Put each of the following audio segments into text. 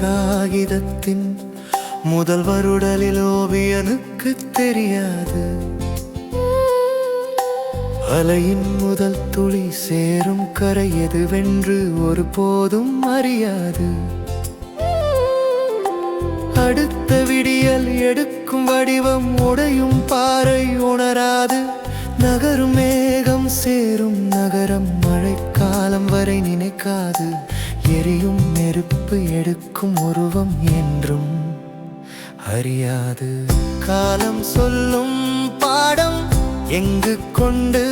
காகிதத்தின் முதல் வருடலில் ஓவியனுக்கு தெரியாது. அலையின் முதல் துளி சேரும் கரை எதுவென்று ஒருபோதும் அறியாது. அடுத்த விடியல் எடுக்கும் வடிவம் உடையும் பாறை உணராது. நகரும் மேகம் சேரும் நகரம் மழைக்காலம் வரை நினைக்காது. எரியும் நெருப்பு எடுக்கும் உருவம் என்றும் அறியாது. காலம் சொல்லும் பாடம் எங்கு கொண்டு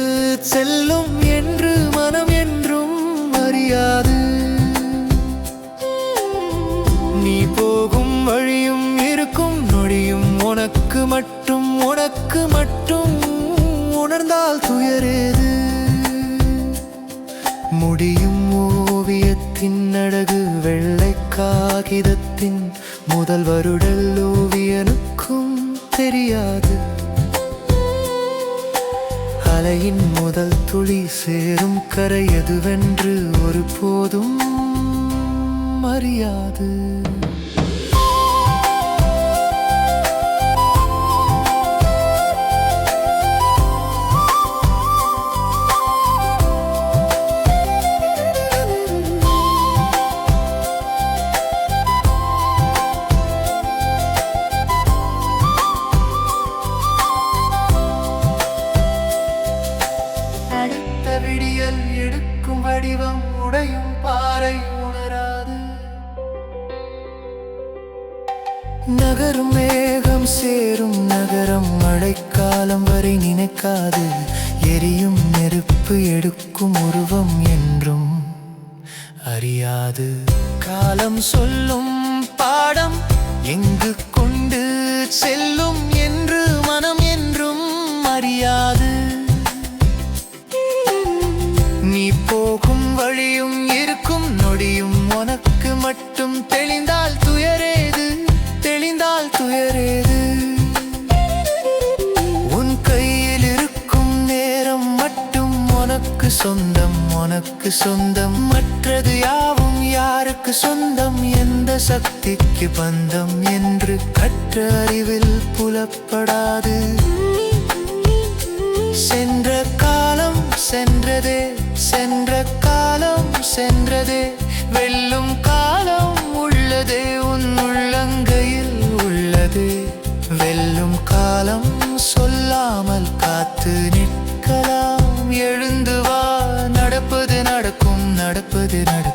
செல்லும் என்று மனம் என்றும் அறியாது. நீ போகும் வழியும் இருக்கும் நொடியும் உனக்கு மட்டும் உனக்கு மட்டும் உணர்ந்தால் துயரேது. முடியும் ஓவியத்தின் வெள்ளை காகிதத்தின் முதல் வருடல் ஓவியனுக்கும் தெரியாது. அலையின் முதல் துளி சேரும் கரை எதுவென்று ஒருபோதும் அறியாது. நகரும் மேகம் சேரும் நகரம். மழைக்காலம் வரை நினைக்காது. எரியும் நெருப்பு எடுக்கும் உருவம் என்றும் அறியாது. காலம் சொல்லும் பாடம் எங்கு கொண்டு செல்லும் உனக்கு சொந்தம் மற்றது யாவும் யாருக்கு சொந்தம்? எந்த சக்திக்கு பந்தம் என்று கற்ற அறிவில் புலப்படாது. சென்ற காலம் சென்றதே சென்ற காலம் சென்றதே. வெல்லும் காலம் உள்ளதே உன் உள்ளங்கையில் உள்ளதே. வெல்லும் காலம் சொல்லாமல் காத்து நிற்க நடப்பது நட